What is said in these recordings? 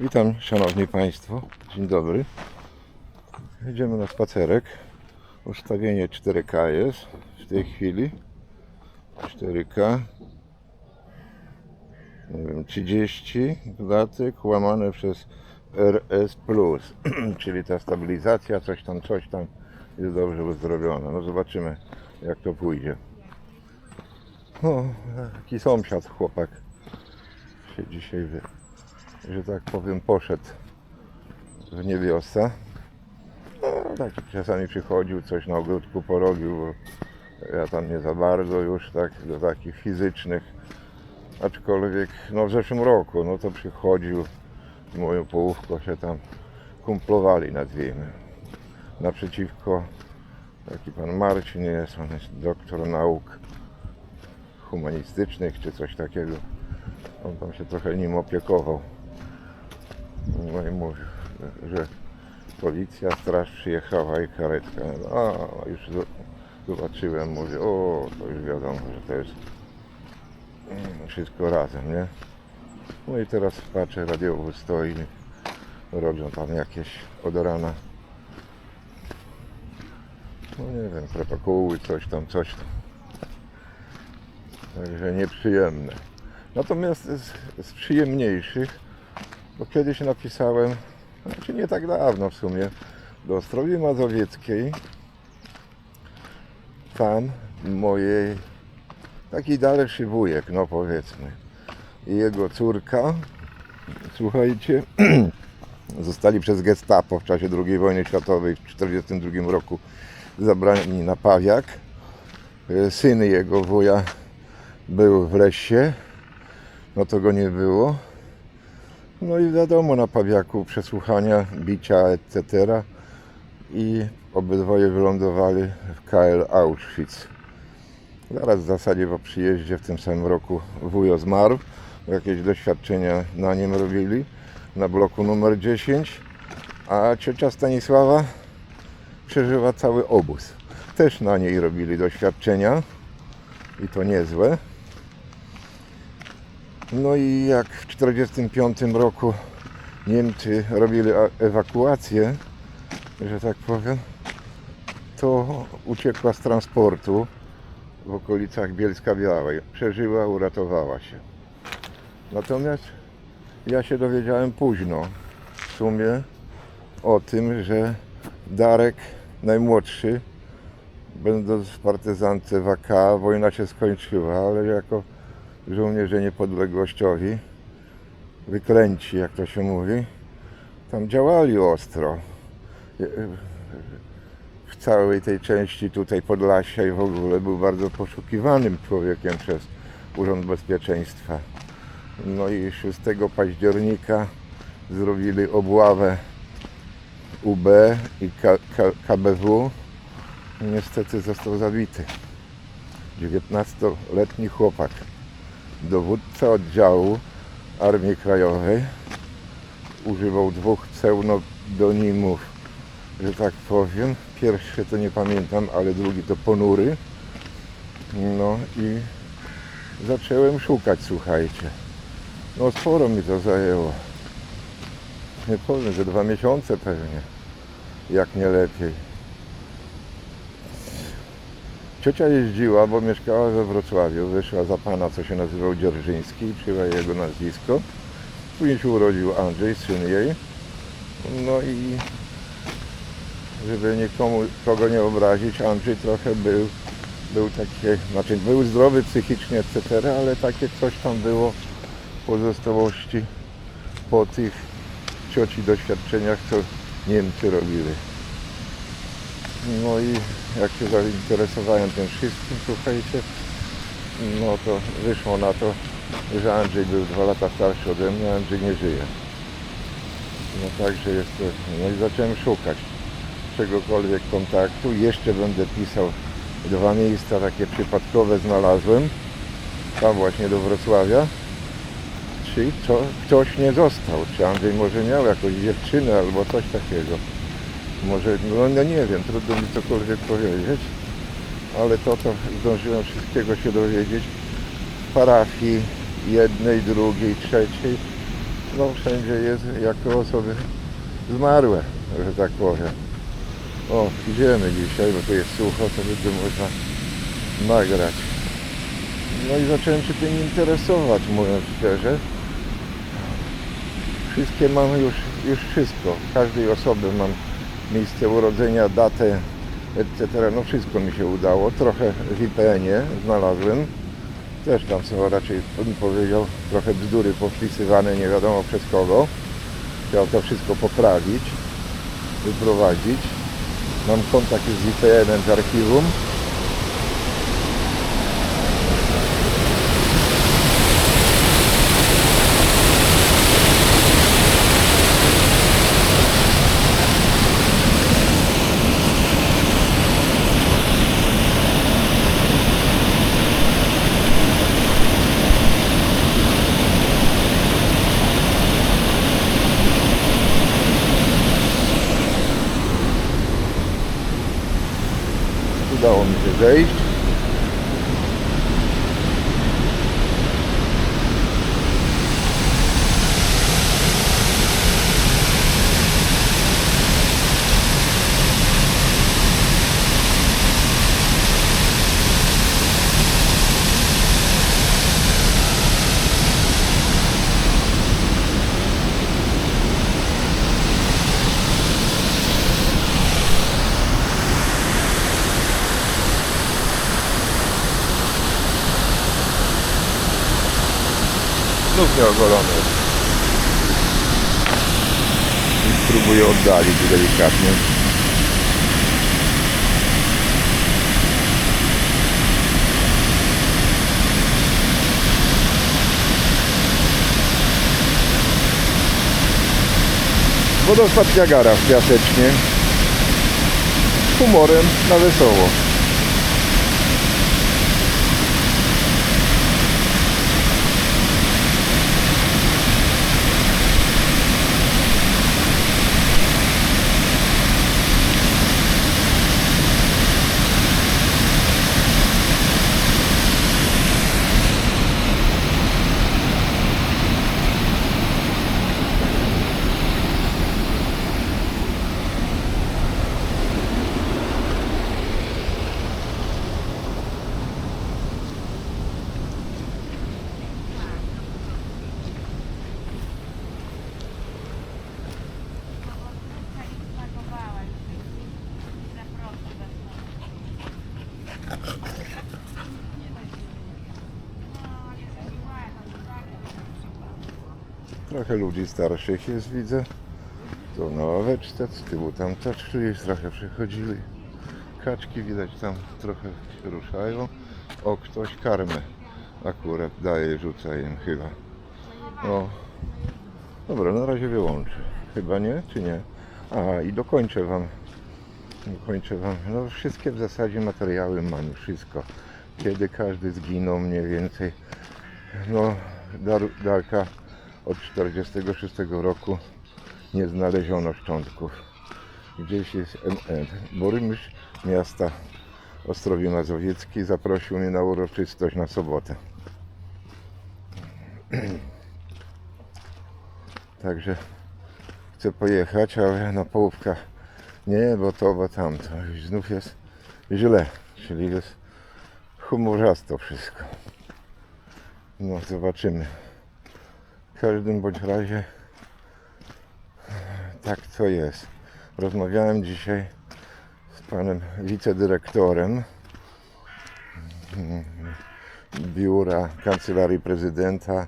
Witam Szanowni Państwo, dzień dobry. Jedziemy na spacerek. Ustawienie 4K jest w tej chwili. 4K. Nie wiem, 30 dodatek łamane przez RS czyli ta stabilizacja, coś tam, coś tam jest dobrze zrobione. No zobaczymy jak to pójdzie. O, taki sąsiad chłopak się dzisiaj wy, że tak powiem, poszedł w niebiosę. No, taki czasami przychodził, coś na ogródku porobił, bo ja tam nie za bardzo już tak do takich fizycznych. Aczkolwiek no w zeszłym roku, no to przychodził moją połówką się tam kumplowali nazwijmy. Naprzeciwko taki pan Marcin jest, on jest doktor nauk humanistycznych czy coś takiego. On tam się trochę nim opiekował. No i mówił, że policja, straż przyjechała i karetka. A, już zo- zobaczyłem, mówię, o, to już wiadomo, że to jest mm, wszystko razem, nie? No i teraz patrzę, radiowóz stoi, robią tam jakieś od rana, no nie wiem, protokoły, coś tam, coś tam. Także nieprzyjemne. Natomiast z, z przyjemniejszych, bo kiedyś napisałem, znaczy nie tak dawno w sumie, do Ostrowi Mazowieckiej fan mojej, taki dalszy wujek, no powiedzmy, i jego córka, słuchajcie, zostali przez gestapo w czasie II wojny światowej w 1942 roku zabrani na Pawiak. E, Syn jego wuja był w lesie, no to go nie było. No i wiadomo, na Pawiaku przesłuchania, bicia, etc. I obydwoje wylądowali w KL Auschwitz. Zaraz w zasadzie po przyjeździe w tym samym roku wujo zmarł. Jakieś doświadczenia na nim robili, na bloku numer 10. A ciocia Stanisława przeżywa cały obóz. Też na niej robili doświadczenia i to niezłe. No i jak w 1945 roku Niemcy robili ewakuację, że tak powiem, to uciekła z transportu w okolicach Bielska Białej. Przeżyła, uratowała się. Natomiast ja się dowiedziałem późno w sumie o tym, że Darek najmłodszy, będąc w partyzance WK, wojna się skończyła, ale jako żołnierze niepodległościowi, wyklęci, jak to się mówi, tam działali ostro. W całej tej części tutaj Podlasia i w ogóle był bardzo poszukiwanym człowiekiem przez Urząd Bezpieczeństwa. No i 6 października zrobili obławę UB i K- K- KBW. Niestety został zabity. 19-letni chłopak, dowódca oddziału Armii Krajowej, używał dwóch pseudonimów, że tak powiem. Pierwszy to nie pamiętam, ale drugi to Ponury. No i zacząłem szukać, słuchajcie. No sporo mi to zajęło. Nie powiem, że dwa miesiące pewnie, jak nie lepiej. Ciocia jeździła, bo mieszkała we Wrocławiu, wyszła za pana, co się nazywał Dzierżyński i przyjęła jego nazwisko. Później się urodził Andrzej, syn jej. No i żeby nikomu kogo nie obrazić, Andrzej trochę był, był takie, znaczy był zdrowy psychicznie, etc., ale takie coś tam było pozostałości po tych cioci doświadczeniach, co Niemcy robili. No i jak się zainteresowałem tym wszystkim, słuchajcie, no to wyszło na to, że Andrzej był dwa lata starszy ode mnie, Andrzej nie żyje. No także jest to, no i zacząłem szukać czegokolwiek kontaktu. Jeszcze będę pisał dwa miejsca takie przypadkowe znalazłem, tam właśnie do Wrocławia. Czy to, ktoś nie został, czy Andrzej może miał jakąś dziewczynę albo coś takiego. Może, no, no nie wiem, trudno mi cokolwiek powiedzieć, ale to, to zdążyłem wszystkiego się dowiedzieć parafii jednej, drugiej, trzeciej. no wszędzie jest jako osoby zmarłe, że tak powiem. O, idziemy dzisiaj, bo tu jest sucho, to będzie można nagrać. No i zacząłem się tym interesować, mówiąc szczerze. Wszystkie mam już, już wszystko. Każdej osoby mam miejsce urodzenia, datę, etc. No wszystko mi się udało. Trochę w IPN-ie znalazłem. Też tam są raczej, bym powiedział, trochę bzdury powpisywane, nie wiadomo przez kogo. Trzeba to wszystko poprawić, wyprowadzić. Mam kontakt z IPN-em z archiwum. Znów nieogolony. I spróbuję oddalić delikatnie. Wodospad Niagara w Piasecznie. Humorem na wesoło. Trochę ludzi starszych jest, widzę. To na ławeczce, z tyłu tam też już trochę przychodzili. Kaczki widać tam trochę się ruszają. O, ktoś karmę akurat daje, rzuca im chyba. O. Dobra, na razie wyłączę. Chyba nie, czy nie? A, i dokończę Wam. Dokończę Wam. No wszystkie w zasadzie materiały mam, wszystko. Kiedy każdy zginął mniej więcej. No, Dar, Darka od 46 roku nie znaleziono szczątków. Gdzieś jest MN. Burmistrz miasta Ostrowie Mazowiecki zaprosił mnie na uroczystość na sobotę. Także chcę pojechać, ale na połówkach nie, bo to, bo tamto. Znów jest źle, czyli jest humorzasto wszystko. No zobaczymy. W każdym bądź razie tak to jest. Rozmawiałem dzisiaj z panem wicedyrektorem biura Kancelarii Prezydenta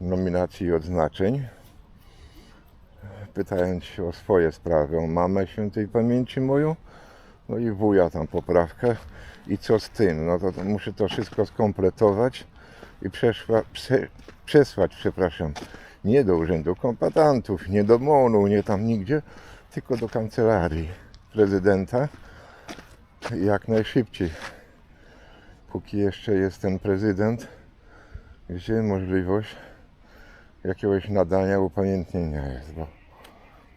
nominacji i odznaczeń. Pytając się o swoje sprawy, o mamę świętej pamięci moją, no i wuja tam poprawkę i co z tym, no to, to muszę to wszystko skompletować i przeszła, prze, przesłać, przepraszam, nie do urzędu kombatantów, nie do MONU, nie tam nigdzie, tylko do kancelarii prezydenta jak najszybciej. Póki jeszcze jest ten prezydent, gdzie możliwość jakiegoś nadania upamiętnienia jest, bo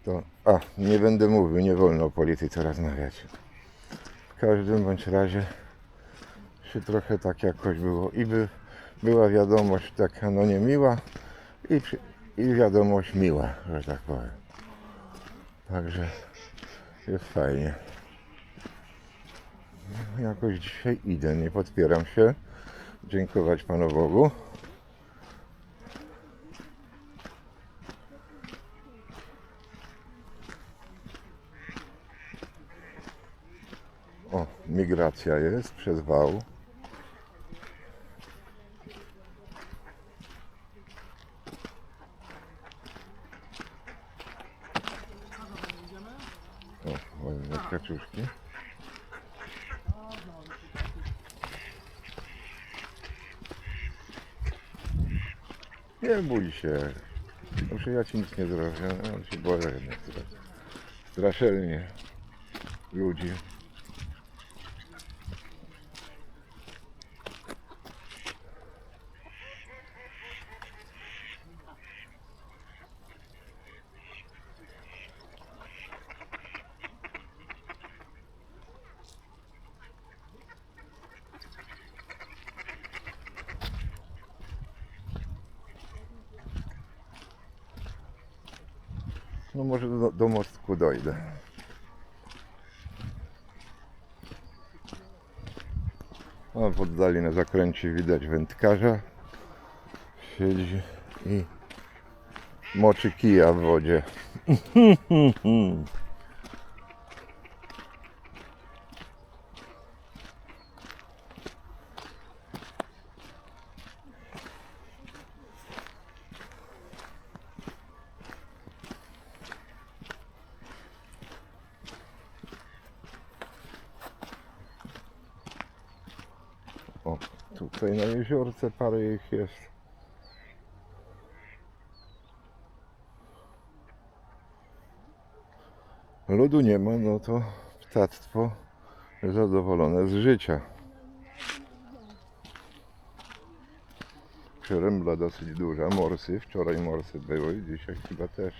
to, a, nie będę mówił, nie wolno o polityce rozmawiać. W każdym bądź razie się trochę tak jakoś było i by, była wiadomość taka no niemiła i, i wiadomość miła, że tak powiem. Także jest fajnie. Jakoś dzisiaj idę, nie podpieram się. Dziękować Panu Bogu. O, migracja jest przez wał. Nie bój się. Muszę ja ci nic nie zrobię. On się boję jednak teraz. Straszelnie ludzi. No może do, do mostku dojdę. A w oddali na zakręcie widać wędkarza. Siedzi i moczy kija w wodzie. O, tutaj na jeziorce parę ich jest. Ludu nie ma, no to ptactwo zadowolone z życia. Przerębla dosyć duża, morsy. Wczoraj morsy były, dzisiaj chyba też.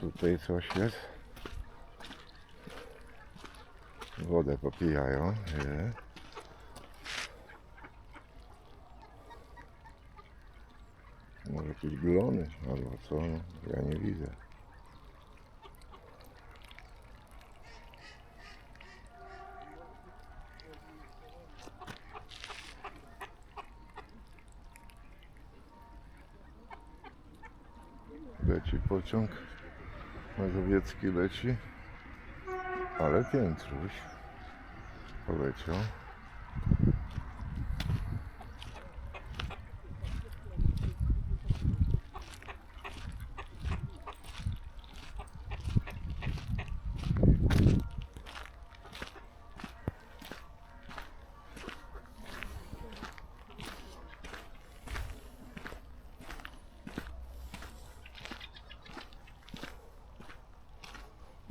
Tutaj coś jest. Wodę popijają. Nie. Może jakieś glony albo co? No, ja nie widzę. Leci pociąg. Mazowiecki leci. Ale piętruś poleciał.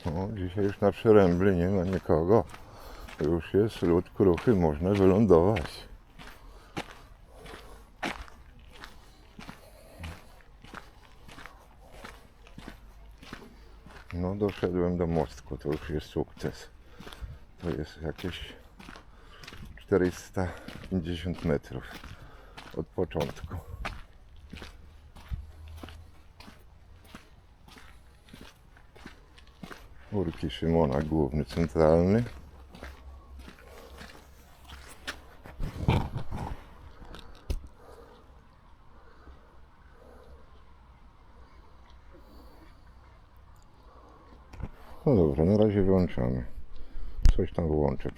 O, dzisiaj już na przerębli nie ma nikogo. Już jest lód kruchy, można wylądować. No doszedłem do mostku, to już jest sukces. To jest jakieś 450 metrów od początku. Urki Szymona, główny centralny. No dobra, na razie wyłączamy. Coś tam włączę.